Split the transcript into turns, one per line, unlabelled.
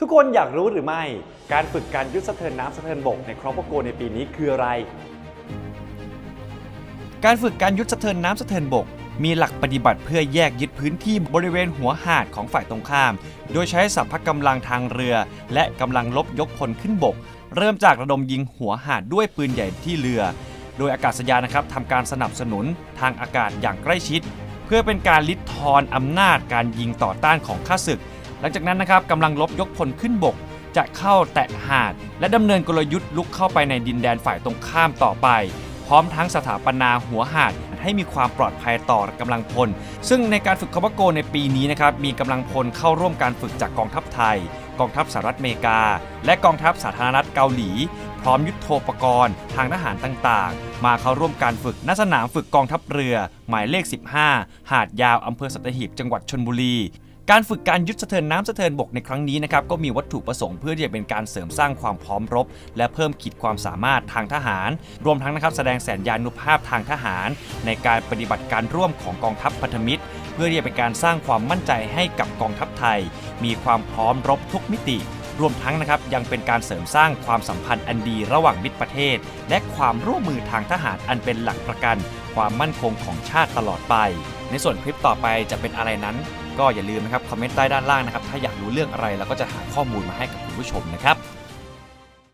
ทุกคนอยากรู้หรือไม่ การฝึกการยุทธสะเทินน้ำสะเทินบกในครอปโกในปีนี้คืออะไร
การฝึกการยุทธสะเทินน้ำสะเทินบก มีหลักปฏิบัติเพื่อแยกยึดพื้นที่บริเวณหัวหาดของฝ่ายตรงข้าม โดยใช้สัพพะกำลังทางเรือ และกำลังลบยกพลขึ้นบก เริ่มจากระดมยิงหัวหาดด้วยปืนใหญ่ที่เรือ โดยอากาศยานนะครับทำการสนับสนุนทางอากาศอย่างใกล้ชิด เพื่อเป็นการลิดทอนอำนาจการยิงต่อต้านของข้าศึก ลังจากนั้นนะครับกำลังลบยกพลขึ้นบก จะเข้าแตะหาด และดำเนินกลยุทธ์ลุกเข้าไปในดินแดนฝ่ายตรงข้ามต่อไป พร้อมทั้งสถาปนาหัวหาดให้มีความปลอดภัยต่อกำลังพล ซึ่งในการฝึกคาวาโกในปีนี้นะครับมีกำลังพลเข้าร่วมการฝึกจากกองทัพไทย กองทัพสหรัฐอเมริกา และกองทัพสาธารณรัฐเกาหลี พร้อมยุทโธปกรณ์ ทางทหารต่างๆ มาเข้าร่วมการฝึกณสนามฝึกกองทัพเรือ หมายเลข 15 หาดยาวอำเภอสัตหีบจังหวัดชนบุรี การฝึกการยุทธสะเทินน้ำสะเทินบกในครั้งนี้นะครับก็มีวัตถุประสงค์เพื่อที่จะเป็นการเสริมสร้างความพร้อมรบ และเพิ่มขีดความสามารถทางทหาร รวมทั้งนะครับแสดงแสนยานุภาพทางทหาร ในการปฏิบัติการร่วมของกองทัพพันธมิตร เพื่อที่จะเป็นการสร้างความมั่นใจให้กับกองทัพไทย มีความพร้อมรบทุกมิติ รวมทั้งนะครับยังเป็นการเสริมสร้างความสัมพันธ์อันดีระหว่างมิตรประเทศ และความร่วมมือทางทหารอันเป็นหลักประกัน ความมั่นคงของชาติตลอดไป ในส่วนคลิปต่อไปจะเป็นอะไรนั้น ก็อย่าลืมนะครับคอมเมนต์ใต้ด้านล่างนะครับถ้าอยากรู้เรื่องอะไรเราก็จะหาข้อมูลมาให้กับคุณผู้ชมนะครับ